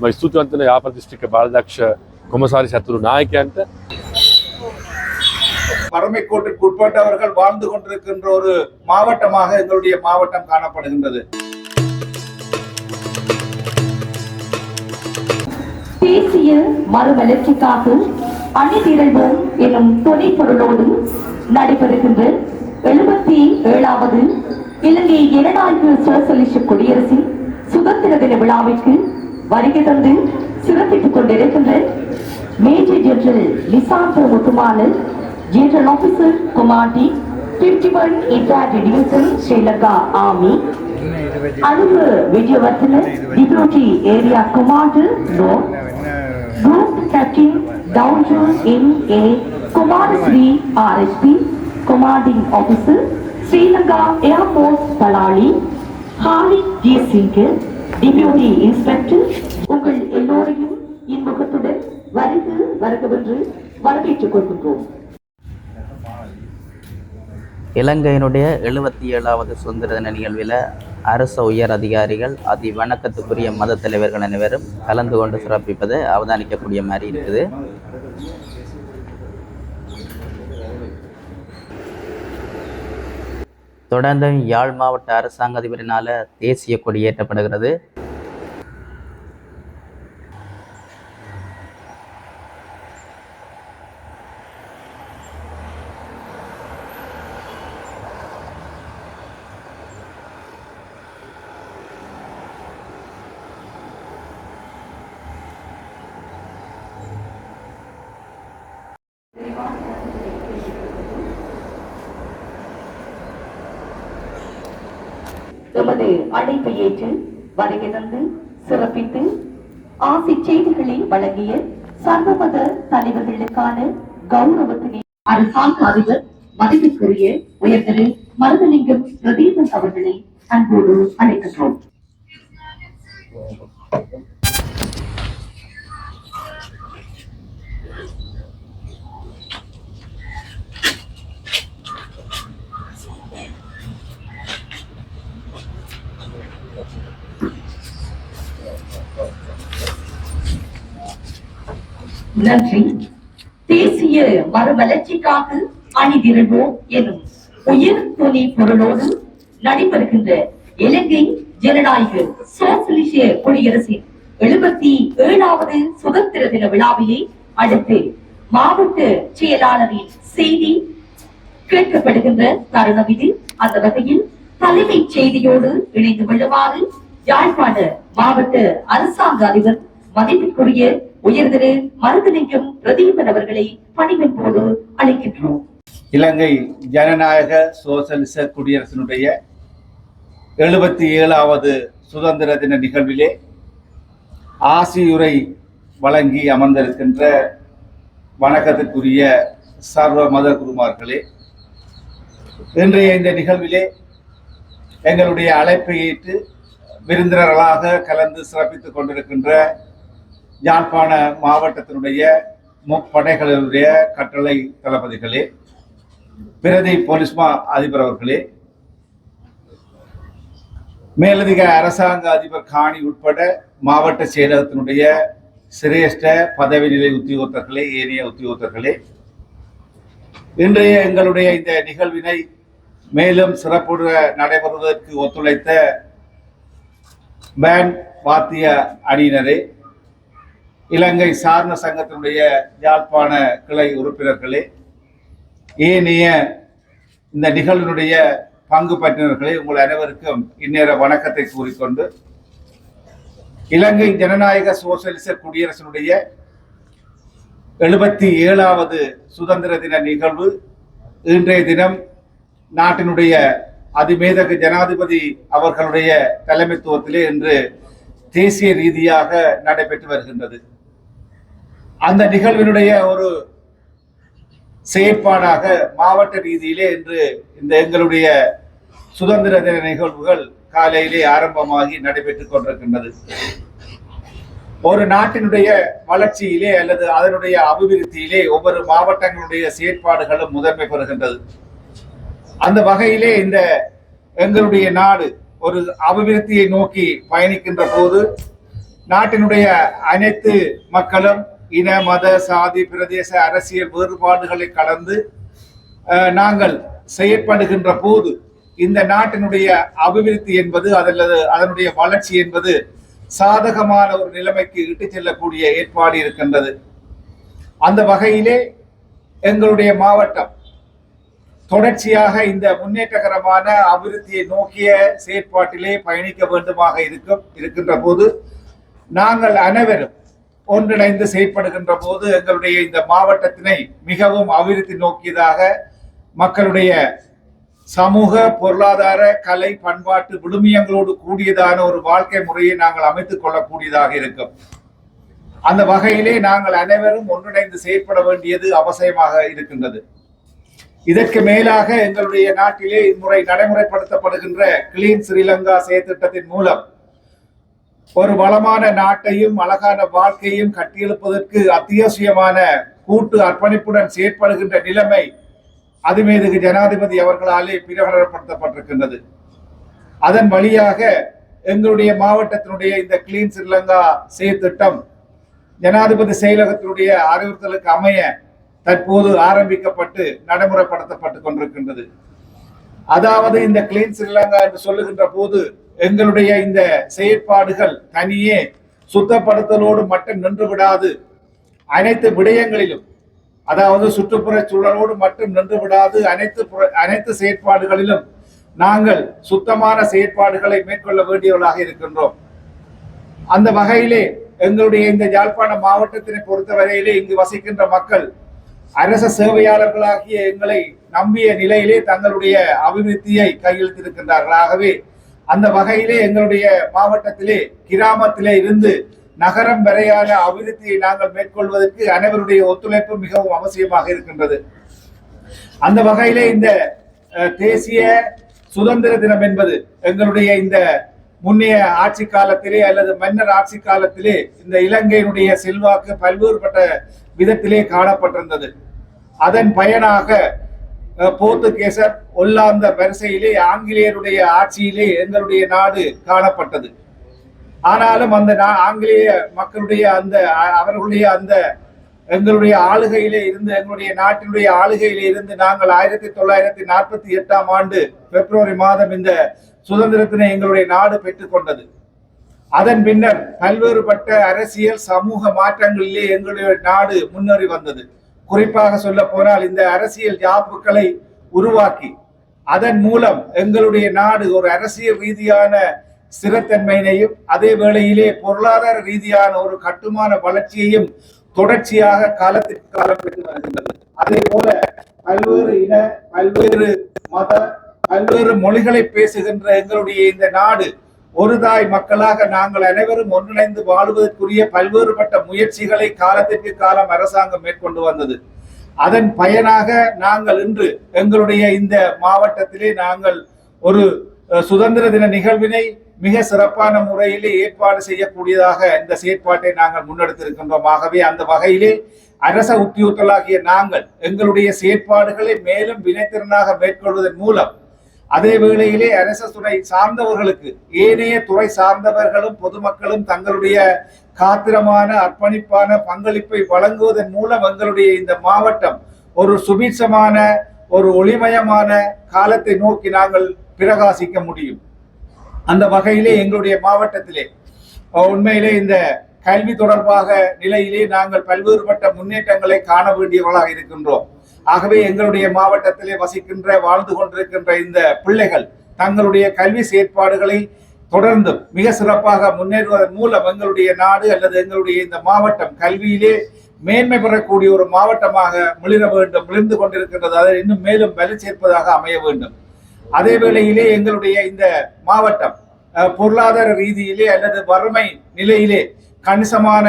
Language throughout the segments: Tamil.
మరి ಸ್ತುತಿವಂತನ ಯಾವ ಪ್ರತಿಷ್ಠಿಕ ಬಾಲದಕ್ಷ குமசாரி சத்துரு நாயக்கான்ட்டு பரமைக்கோட்டிற்கு உட்பட்டவர்கள் வாழ்ந்து கொண்டிருக்கின்ற ஒரு மாவட்டமாக எங்களுடைய மாவட்டம் காணப்படுகின்றது. தேசிய மறுமலர்ச்சிக்காக அணிதிரள்வு எனும் துணை பொருளோடு நடைபெறுகின்ற எழுபத்தி ஏழாவது இலங்கை இரண்டாயிரத்து சோசலிச குடியரசின் சுதந்திர தின விழாவிற்கு வருகை தந்து சிறப்பித்துக் கொண்டிருக்கின்ற major general லிசாந்தோ முத்துமானல் general officer commanding 51 infantry division Sri Lanka army. அனுப Wijewardena deputy area commander no. Group Captain Downtown in A Kumarasri RSP Commanding Officer Sri Lanka Air Force Palali Hari G. Deputy inspector உங்கள் எல்லோரையும் இன்முகத்துடன் வருக வருகவென்று வரவேற்றுக் கொள்கின்றோம். இலங்கையினுடைய எழுபத்தி ஏழாவது சுதந்திர தின நிகழ்வில் அரச உயர் அதிகாரிகள் அதி வணக்கத்துக்குரிய மத தலைவர்கள் அனைவரும் கலந்து கொண்டு சிறப்பிப்பது அவதானிக்கக்கூடிய மாதிரி இருக்குது. தொடர்ந்து யாழ் மாவட்ட அரசாங்க அதிபரினால் தேசிய கொடி ஏற்றப்படுகிறது எமது அழைப்பை ஏற்று வருகை தந்து சிறப்பித்து ஆசி செய்திகளை வழங்கிய சர்வமத தலைவர்களுக்கான கௌரவத்தினை அரசாங்க அதிபர் மதிப்பிற்குரிய உயர்திரு மருதலிங்கம் பிரதீபன் அவர்களை அன்போடு அழைக்கின்றோம். நன்றி. தேசிய மறுமலர்ச்சிக்காக அணிதிரள்வோம் எனும் உயிர் துணி பொருளோடு நடைபெறுகின்ற இலங்கை ஜனநாயக சோசலிச குடியரசின் எழுபத்தி ஏழாவது சுதந்திர தின விழாவினை அடுத்து மாவட்ட செயலாளரின் செய்தி கேட்கப்படுகின்ற தருணம் இது. அந்த வகையில் தலைமை செய்தியோடு இணைந்து கொள்ளுமாறு யாழ்ப்பாண மாவட்ட அரசாங்க அதிபர் மதிப்பிற்குரிய உயர்திரு மருதலிங்கம் பிரதீபன் அவர்களை பணிவன்போடு அழைக்கின்றோம். இலங்கை ஜனநாயக சோசலிச குடியரசினுடைய எழுபத்தி ஏழாவது சுதந்திர தின நிகழ்விலே ஆசியுரை வழங்கி அமர்ந்திருக்கின்ற வணக்கத்திற்குரிய சர்வ மத குருமார்களே இன்றைய இந்த நிகழ்விலே எங்களுடைய அழைப்பை ஏற்று விருந்தினர்களாக கலந்து சிறப்பித்துக் கொண்டிருக்கின்ற யாழ்ப்பாண மாவட்டத்தினுடைய முப்படைகளினுடைய கட்டளை தளபதிகளே பிரதி போலீஸ் மா அதிபர் அவர்களே மேலதிக அரசாங்க அதிபர் காணி உட்பட மாவட்ட செயலகத்தினுடைய சிரேஷ்ட பதவி நிலை உத்தியோகத்தர்களே ஏனைய உத்தியோகத்தர்களே இன்றைய எங்களுடைய இந்த நிகழ்வினை மேலும் சிறப்புற நடைபெறுவதற்கு ஒத்துழைத்த பேன் வாத்திய அணியினரே இலங்கை சாரண சங்கத்தினுடைய யாழ்ப்பாண கிளை உறுப்பினர்களே ஏனைய இந்த நிகழ்வினுடைய பங்கு பற்றினர்களே உங்கள் அனைவருக்கும் இந்நேர வணக்கத்தை கூறிக்கொண்டு இலங்கை ஜனநாயக சோசியலிச குடியரசினுடைய எழுபத்தி ஏழாவது சுதந்திர தின நிகழ்வு. இன்றைய தினம் நாட்டினுடைய அதிமேதக ஜனாதிபதி அவர்களுடைய தலைமைத்துவத்திலே இன்று தேசிய ரீதியாக நடைபெற்று வருகின்றது. அந்த நிகழ்வினுடைய ஒரு செயற்பாடாக மாவட்ட ரீதியிலே இன்று இந்த எங்களுடைய சுதந்திர தின நிகழ்வுகள் காலையிலே ஆரம்பமாகி நடைபெற்றுக் கொண்டிருக்கின்றது. ஒரு நாட்டினுடைய வளர்ச்சியிலே அல்லது அதனுடைய அபிவிருத்தியிலே ஒவ்வொரு மாவட்டங்களுடைய செயற்பாடுகளும் முதன்மை பெறுகின்றது. அந்த வகையிலே இந்த எங்களுடைய நாடு ஒரு அபிவிருத்தியை நோக்கி பயணிக்கின்ற போது நாட்டினுடைய அனைத்து மக்களும் இன மத சாதி பிரதேச அரசியல் வேறுபாடுகளை கடந்து நாங்கள் செயற்படுகின்ற போது இந்த நாட்டினுடைய அபிவிருத்தி என்பது அதல்லது அதனுடைய வளர்ச்சி என்பது சாதகமான ஒரு நிலைமைக்கு இட்டுச் செல்லக்கூடிய ஏற்பாடு இருக்கின்றது. அந்த வகையிலே எங்களுடைய மாவட்டம் தொடர்ச்சியாக இந்த முன்னேற்றகரமான அபிவிருத்தியை நோக்கிய செயற்பாட்டிலே பயணிக்க வேண்டுமாக இருக்கும் இருக்கின்ற போது நாங்கள் அனைவரும் ஒன்றிணைந்து செயற்படுகின்ற போது எங்களுடைய இந்த மாவட்டத்தினை மிகவும் அபிவிருத்தி நோக்கியதாக மக்களுடைய சமூக பொருளாதார கலை பண்பாட்டு விழுமியங்களோடு கூடியதான ஒரு வாழ்க்கை முறையை நாங்கள் அமைத்துக் கொள்ளக்கூடியதாக இருக்கும். அந்த வகையிலே நாங்கள் அனைவரும் ஒன்றிணைந்து செயற்பட வேண்டியது அவசியமாக இருக்கின்றது. இதற்கு மேலாக எங்களுடைய நாட்டிலே இம்முறை நடைமுறைப்படுத்தப்படுகின்ற கிளீன் ஸ்ரீலங்கா செயற்திட்டத்தின் மூலம் ஒரு வளமான நாட்டையும் அழகான வாழ்க்கையும் கட்டியெழுப்பதற்கு அத்தியாவசியமான கூட்டு அர்ப்பணிப்புடன் செயற்படுகின்ற நிலைமை அதுமேதுகு ஜனாதிபதி அவர்களாலே பிரகடனப்படுத்தப்பட்டிருக்கின்றது. அதன் வழியாக எங்களுடைய மாவட்டத்தினுடைய இந்த கிளீன் ஸ்ரீலங்கா செயற்திட்டம் ஜனாதிபதி செயலகத்தினுடைய அறிவுறுத்தலுக்கு அமைய தற்போது ஆரம்பிக்கப்பட்டு நடைமுறைப்படுத்தப்பட்டு கொண்டிருக்கின்றது. அதாவது இந்த கிளீன் ஸ்ரீலங்கா என்று சொல்லுகின்ற போது எங்களுடைய இந்த செயற்பாடுகள் தனியே சுத்தப்படுத்தலோடு மட்டும் நின்று விடாது. அனைத்து விடயங்களிலும் அதாவது சுற்றுப்புற சூழலோடு மட்டும் நின்று விடாது. அனைத்து அனைத்து செயற்பாடுகளிலும் நாங்கள் சுத்தமான செயற்பாடுகளை மேற்கொள்ள வேண்டியவர்களாக இருக்கின்றோம். அந்த வகையிலே எங்களுடைய இந்த யாழ்ப்பாண மாவட்டத்தினை பொறுத்தவரையிலே இங்கு வசிக்கின்ற மக்கள் அரச சேவையாளர்களாகிய எங்களை நம்பிய நிலையிலே தங்களுடைய அபிவிருத்தியை கையெழுத்திருக்கின்றார்கள் ஆகவே அந்த வகையிலே எங்களுடைய மாவட்டத்திலே கிராமத்திலே இருந்து நகரம் வரையான அபிவிருத்தியை நாங்கள் மேற்கொள்வதற்கு அனைவருடைய ஒத்துழைப்பு மிகவும் அவசியமாக இருக்கின்றது. அந்த வகையிலே இந்த தேசிய சுதந்திர தினம் என்பது எங்களுடைய இந்த முன்னைய ஆட்சி காலத்திலே அல்லது மன்னர் ஆட்சி காலத்திலே இந்த இலங்கையினுடைய செல்வாக்கு பல்வேறுபட்ட விதத்திலே காணப்பட்டிருந்தது. அதன் பயனாக போர்த்துகேசர் ஒல்லாந்த வரிசையிலே ஆங்கிலேயருடைய ஆட்சியிலே எங்களுடைய நாடு காணப்பட்டது. ஆனாலும் அந்த நா- ஆங்கிலேய மக்களுடைய அந்த அவர்களுடைய அந்த எங்களுடைய ஆளுகையிலே இருந்து எங்களுடைய நாட்டினுடைய ஆளுகையிலே இருந்து நாங்கள் ஆயிரத்தி தொள்ளாயிரத்தி நாற்பத்தி எட்டாம் ஆண்டு பிப்ரவரி மாதம் இந்த சுதந்திரத்தினை எங்களுடைய நாடு பெற்றுக்கொண்டது அதன் பின்னர் பல்வேறுபட்ட அரசியல் சமூக மாற்றங்களிலே எங்களுடைய நாடு முன்னேறி வந்தது. குறிப்பாக சொல்ல போனால் இந்த அரசியல் ஜாப்புகளை உருவாக்கி அதன் மூலம் எங்களுடைய நாடு ஒரு அரசியல் ரீதியான ஸ்திரத்தன்மையினையும் அதே வேளையிலே பொருளாதார ரீதியான ஒரு கட்டுமான வளர்ச்சியையும் தொடர்ச்சியாக காலத்திற்கு காலம் பெற்று வருகின்றது. அதே போல பல்வேறு இன பல்வேறு மத பல்வேறு மொழிகளை பேசுகின்ற எங்களுடைய இந்த நாடு ஒரு தாய் மக்களாக நாங்கள் அனைவரும் ஒன்றிணைந்து வாழ்வதற்குரிய பல்வேறுபட்ட முயற்சிகளை காலத்திற்கு காலம் அரசாங்கம் மேற்கொண்டு வந்தது. அதன் பயனாக நாங்கள் இன்று எங்களுடைய இந்த மாவட்டத்திலே நாங்கள் ஒரு சுதந்திர தின நிகழ்வினை மிக சிறப்பான முறையிலே ஏற்பாடு செய்யக்கூடியதாக இந்த செயற்பாட்டை நாங்கள் முன்னெடுத்திருக்கின்றோம். ஆகவே அந்த வகையிலே அரச உத்தியோகத்தலாகிய நாங்கள் எங்களுடைய செயற்பாடுகளை மேலும் வினைத்திறனாக மேற்கொள்வதன் மூலம் அதே வேளையிலே அரச துறை சார்ந்தவர்களுக்கு ஏனைய துறை சார்ந்தவர்களும் பொதுமக்களும் தங்களுடைய காத்திரமான அர்ப்பணிப்பான பங்களிப்பை வழங்குவதன் மூலம் எங்களுடைய இந்த மாவட்டம் ஒரு சுபீட்சமான ஒரு ஒளிமயமான காலத்தை நோக்கி நாங்கள் பிரகாசிக்க முடியும். அந்த வகையிலே எங்களுடைய மாவட்டத்திலே உண்மையிலே இந்த கல்வி தொடர்பாக நிலையிலே நாங்கள் பல்வேறுபட்ட முன்னேற்றங்களை காண வேண்டியவர்களாக இருக்கின்றோம். ஆகவே எங்களுடைய மாவட்டத்திலே வசிக்கின்ற வாழ்ந்து கொண்டிருக்கின்ற இந்த பிள்ளைகள் தங்களுடைய கல்வி செயற்பாடுகளை தொடர்ந்து மிக சிறப்பாக முன்னேறுவதன் மூலம் எங்களுடைய நாடு அல்லது எங்களுடைய இந்த மாவட்டம் கல்வியிலே மேன்மை பெறக்கூடிய ஒரு மாவட்டமாக மிளிர வேண்டும் மிளிர்ந்து கொண்டிருக்கின்றது. அதை இன்னும் மேலும் வலு சேர்ப்பதாக அமைய வேண்டும். அதே வேளையிலே எங்களுடைய இந்த மாவட்டம் பொருளாதார ரீதியிலே அல்லது வறுமை நிலையிலே கணிசமான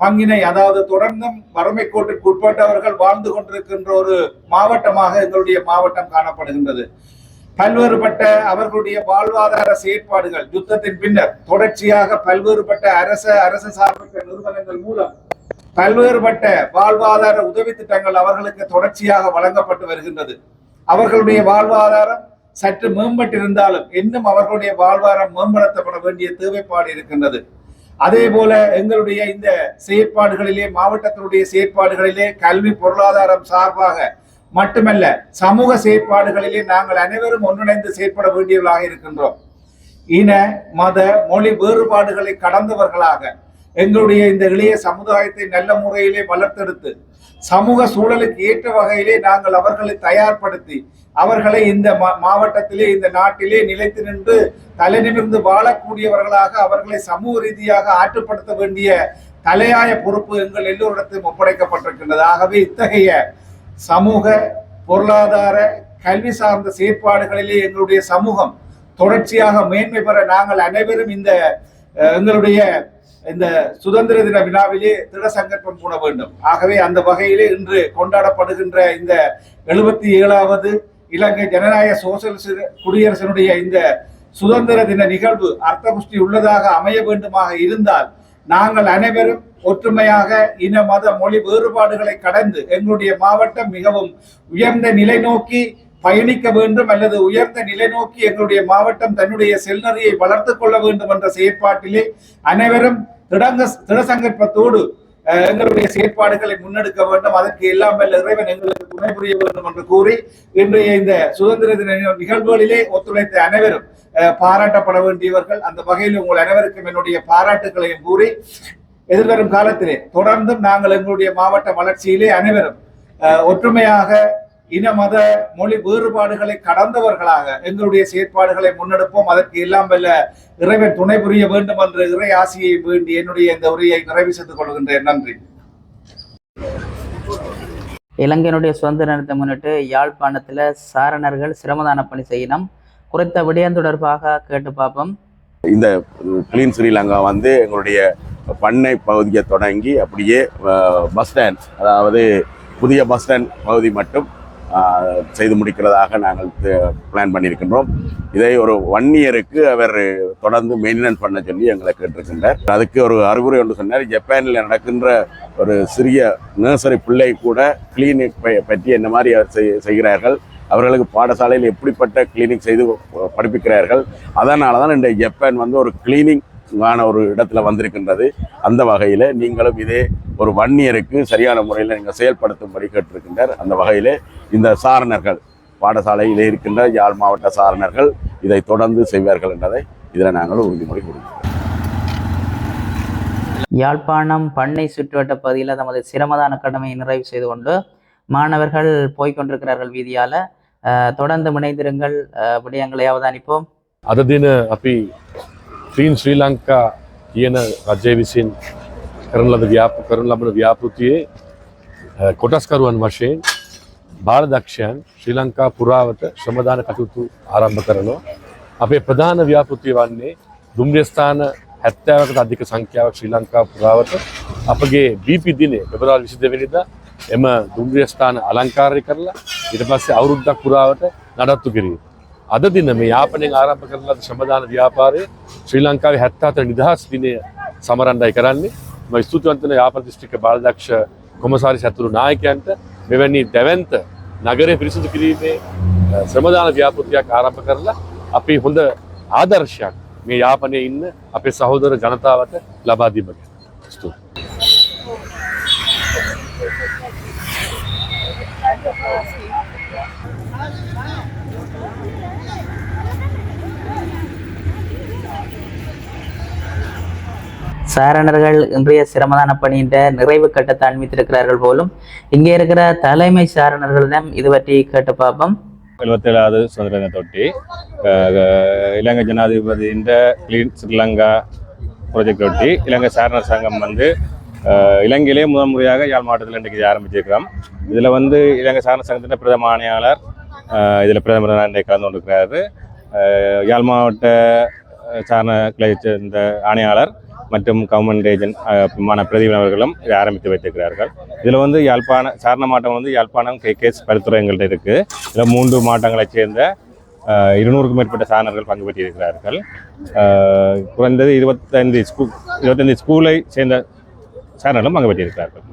பங்கினை அதாவது தொடர்ந்தும் வறுமை கோட்டிற்கு உட்பட்டவர்கள் வாழ்ந்து கொண்டிருக்கின்ற ஒரு மாவட்டமாக எங்களுடைய மாவட்டம் காணப்படுகின்றது. பல்வேறுபட்ட அவர்களுடைய வாழ்வாதார செயற்பாடுகள் யுத்தத்தின் பின்னர் தொடர்ச்சியாக பல்வேறுபட்ட அரச அரசு சார்பற்ற நிறுவனங்கள் மூலம் பல்வேறுபட்ட வாழ்வாதார உதவி திட்டங்கள் அவர்களுக்கு தொடர்ச்சியாக வழங்கப்பட்டு வருகின்றது. அவர்களுடைய வாழ்வாதாரம் சற்று மேம்பட்டிருந்தாலும் இன்னும் அவர்களுடைய வாழ்வாதாரம் மேம்படுத்தப்பட வேண்டிய தேவைப்பாடு இருக்கின்றது. அதே போல எங்களுடைய இந்த செயற்பாடுகளிலே மாவட்டத்தினுடைய செயற்பாடுகளிலே கல்வி பொருளாதாரம் சார்பாக மட்டுமல்ல சமூக செயற்பாடுகளிலே நாங்கள் அனைவரும் ஒன்றிணைந்து செயற்பட வேண்டியவர்களாக இருக்கின்றோம். இன மத மொழி வேறுபாடுகளை கடந்தவர்களாக எங்களுடைய இந்த இளைய சமுதாயத்தை நல்ல முறையிலே வளர்த்தெடுத்து சமூக சூழலுக்கு ஏற்ற வகையிலே நாங்கள் அவர்களை தயார்படுத்தி அவர்களை இந்த மா- மாவட்டத்திலே இந்த நாட்டிலே நிலைத்து நின்று தலைநிமிர்ந்து வாழக்கூடியவர்களாக அவர்களை சமூக ரீதியாக ஆற்றுப்படுத்த வேண்டிய தலையாய பொறுப்பு எங்கள் எல்லோரிடத்தையும் ஒப்படைக்கப்பட்டிருக்கின்றது. ஆகவே இத்தகைய சமூக பொருளாதார கல்வி சார்ந்த செயற்பாடுகளிலே எங்களுடைய சமூகம் தொடர்ச்சியாக மேன்மை பெற நாங்கள் அனைவரும் இந்த எங்களுடைய இந்த சுதந்திர தின விழாவிலே திட சங்கற்பம் பூண வேண்டும். ஆகவே அந்த வகையிலே இன்று கொண்டாடப்படுகின்ற இந்த எழுபத்தி ஏழாவது இலங்கை ஜனநாயக சோசியலிச குடியரசினுடைய இந்த சுதந்திர தின நிகழ்வு அர்த்தபுஷ்டி உள்ளதாக அமைய வேண்டுமாக இருந்தால் நாங்கள் அனைவரும் ஒற்றுமையாக இன மத மொழி வேறுபாடுகளை கடந்து எங்களுடைய மாவட்டம் மிகவும் உயர்ந்த நிலை நோக்கி பயணிக்க வேண்டும் அல்லது உயர்ந்த நிலை நோக்கி எங்களுடைய மாவட்டம் தன்னுடைய செல்நறியை வளர்த்து கொள்ள வேண்டும் என்ற செயற்பாட்டிலே அனைவரும் திடங்க திடசங்கற்பத்தோடு எங்களுடைய செயற்பாடுகளை முன்னெடுக்க வேண்டும். அதற்கு எல்லாம் வல்ல இறைவன் எங்களுக்கு துணை புரிய வேண்டும் என்று கூறி இன்றைய இந்த சுதந்திர தின நிகழ்வுகளிலே ஒத்துழைத்த அனைவரும் பாராட்டப்பட வேண்டியவர்கள். அந்த வகையில் உங்கள் அனைவருக்கும் என்னுடைய பாராட்டுகளையும் கூறி எதிர்வரும் காலத்திலே தொடர்ந்தும் நாங்கள் எங்களுடைய மாவட்ட வளர்ச்சியிலே அனைவரும் ஒற்றுமையாக இன மத மொழி வேறுபாடுகளை கடந்தவர்களாக எங்களுடைய செயற்பாடுகளை முன்னெடுப்போம். அதற்கு எல்லாம் வல்ல இறைவன் துணை புரிய வேண்டும் என்ற இறை ஆசியை வேண்டி என்னுடைய இந்த உரையை நிறைவு செய்து கொள்கின்றேன். நன்றி. இலங்கையினுடைய சுதந்திர தினத்தை முன்னிட்டு யாழ்ப்பாணத்தில் சாரணர்கள் சிரமதான பணி செய்யணும் குறித்த விடயம் தொடர்பாக கேட்டு பார்ப்போம். இந்த கிளீன் ஸ்ரீலங்கா வந்து எங்களுடைய பண்ணை பகுதியை தொடங்கி அப்படியே பஸ் ஸ்டாண்ட் அதாவது புதிய பஸ் ஸ்டாண்ட் பகுதி மட்டும் செய்து முடிக்கிறதாக நாங்கள் பிளான் பண்ணியிருக்கின்றோம். இதை ஒரு ஒன் இயருக்கு அவர் தொடர்ந்து மெயின்டெனன்ஸ் பண்ண சொல்லி எங்களை கேட்டிருக்கின்றார். அதுக்கு ஒரு அறிவுரை ஒன்று சொன்னார். ஜப்பானில் நடக்கின்ற ஒரு சிறிய நர்சரி பிள்ளை கூட கிளினிக் பற்றி என்ன மாதிரி செய்- செய்கிறார்கள் அவர்களுக்கு பாடசாலையில் எப்படிப்பட்ட கிளீனிக் செய்து படிப்பிக்கிறார்கள் அதனால தான் இந்த ஜப்பான் வந்து ஒரு கிளீனிங்கான ஒரு இடத்துல வந்திருக்கின்றது. அந்த வகையில் நீங்களும் இதே ஒரு ஒன் இயருக்கு சரியான முறையில் நீங்கள் செயல்படுத்தும்படி கேட்டிருக்கின்றார் அந்த வகையில் இந்த சாரணர்கள் பாடசாலையில் இருக்கின்ற யாழ் மாவட்ட சாரணர்கள் இதை தொடர்ந்து செய்வார்கள் என்பதை இதில் நாங்கள் உறுதிமொழி கொடுக்கிறோம் யாழ்ப்பாணம் பண்ணை சுற்றுவட்ட பகுதியில் தமது சிரமதான கடமையை நிறைவு செய்து கொண்டு மாணவர்கள் போய்க்கொண்டிருக்கிறார்கள் வீதியால் தொடர்ந்து இணைந்திருங்கள் அஹ், விடயங்களை அவதானிப்போம் අද දින අපි ක්‍රීන් ශ්‍රී ලංකා කියන රජය විසින් කරන ලද ව්‍යාප කරන ලබන ව්‍යාපෘතියේ අ, කොටස්කරුවන් වශයෙන් බාලදක්ෂයන් ශ්‍රී ලංකා පුරාවට ශ්‍රමදාන කටයුතු ආරම්භ කරනවා. අපේ ප්‍රධාන ව්‍යාපෘතිය වන්නේ දුම්රියස්ථාන හැත්තෑවකට අධික සංඛ්‍යාවක් ශ්‍රී ලංකා පුරාවට අපගේ බීපි දිනේ පෙබරවාරි විසි දෙවනිදා එම දුම්රියස්ථාන අලංකාරය කරලා ඊට පස්සේ අවුරුද්දක් පුරාවට නඩත්තු කිරීම. අද දින මේ යාපනයෙන් ආරම්භ කරන ලද ශ්‍රමදාන ව්‍යාපාරය ශ්‍රී ලංකාවේ 74 නිදහස් දිනය සමරන්නයි කරන්නේ. මම ස්තුතිවන්ත වෙන යාපන දිස්ත්‍රික්ක බාලදක්ෂ කොමසාරි සතුරු නායකයන්ට මෙවැනි දැවැන්ත නගරය පිරිසිදු කිරීමේ අ, ශ්‍රමදාන ව්‍යාපෘතියක් ආරම්භ කරලා අපි හොඳ ආදර්ශයක් මේ යාපනයේ ඉන්න අපේ සහෝදර ජනතාවට ලබා දීම சாரணர்கள் இன்றைய சிரமதான பணியின் நிறைவு கட்டத்தை அண்மித்திருக்கிறார்கள் போலும் இங்கே இருக்கிற தலைமை சாரணர்களிடம் இது பற்றி கேட்டு பார்ப்போம். எழுபத்தேழாவது சுதந்திர தினத்தொட்டி இலங்கை ஜனாதிபதியின் கிளீன் ஸ்ரீலங்கா ப்ராஜெக்ட் ஒட்டி இலங்கை சாரணர் சங்கம் வந்து இலங்கையிலே முதல் முறையாக யாழ் மாவட்டத்தில் இன்றைக்கு ஆரம்பிச்சிருக்கிறோம். இதில் வந்து இலங்கை சாரணர் சங்கத்தின் பிரதம ஆணையாளர் இதில் பிரதமர் இன்றைக்கு கலந்து கொண்டிருக்கிறாரு. யாழ் மாவட்ட சாரண கிளை சேர்ந்த ஆணையாளர் மற்றும் கவர்மெண்ட் ஏஜென்ட் மான பிரதீபன் அவர்களும் இதை ஆரம்பித்து வைத்திருக்கிறார்கள். இதில் வந்து யாழ்ப்பாண சாரண மாவட்டம் வந்து யாழ்ப்பாணம் கே கேஸ் பருத்துறை எங்கள்கிட்ட இருக்குது இதில் மூன்று மாவட்டங்களைச் சேர்ந்த இருநூறுக்கும் மேற்பட்ட சாரணர்கள் பங்கு பெற்றிருக்கிறார்கள். குறைந்தது இருபத்தைந்து ஸ்கூ இருபத்தைந்து ஸ்கூலை சேர்ந்த சாரணர்களும் பங்கு பெற்றிருக்கிறார்கள்.